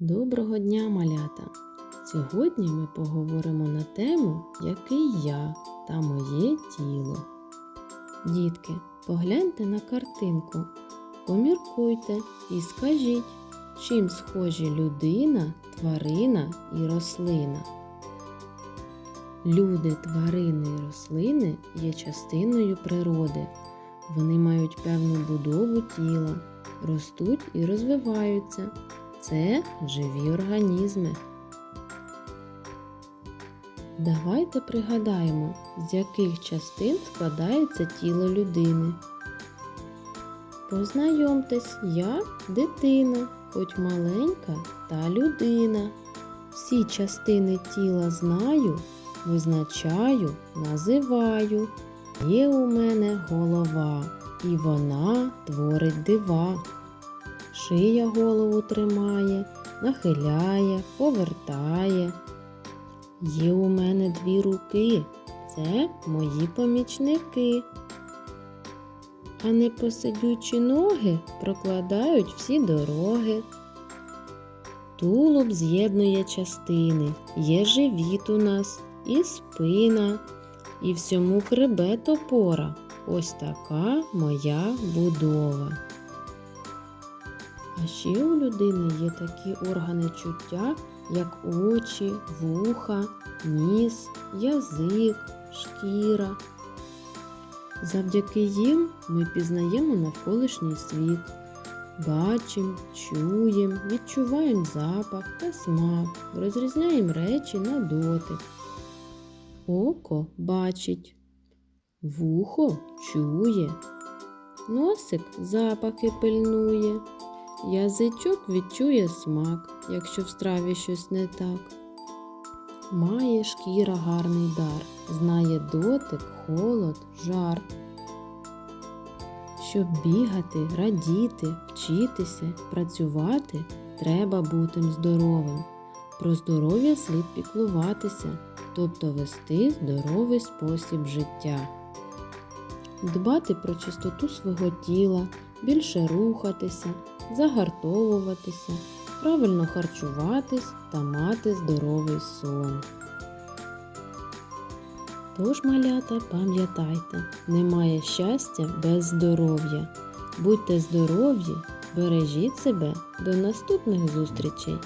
Доброго дня, малята! Сьогодні ми поговоримо на тему Який я та моє тіло. Дітки, погляньте на картинку, поміркуйте і скажіть, чим схожі людина, тварина і рослина. Люди, тварини і рослини є частиною природи. Вони мають певну будову тіла, ростуть і розвиваються. Це живі організми. Давайте пригадаємо, з яких частин складається тіло людини. Познайомтесь, я дитина, хоч маленька та людина. Всі частини тіла знаю, визначаю, називаю. Є у мене голова, і вона творить дива. Шия голову тримає, нахиляє, повертає. Є у мене дві руки, це мої помічники. А непосидючі ноги прокладають всі дороги. Тулуб з'єднує частини, є живіт у нас і спина, і всьому хребет опора. Ось така моя будова. А ще у людини є такі органи чуття, як очі, вуха, ніс, язик, шкіра. Завдяки їм ми пізнаємо навколишній світ, бачимо, чуємо, відчуваємо запах та смак, розрізняємо речі на дотик. Око бачить, вухо чує, носик запахи пильнує. Язичок відчує смак, якщо в страві щось не так. Має шкіра гарний дар, знає дотик, холод, жар. Щоб бігати, радіти, вчитися, працювати, треба бути здоровим. Про здоров'я слід піклуватися, тобто вести здоровий спосіб життя. Дбати про чистоту свого тіла, більше рухатися, загартовуватися, правильно харчуватись та мати здоровий сон. Тож, малята, пам'ятайте, немає щастя без здоров'я. Будьте здорові, бережіть себе до наступних зустрічей!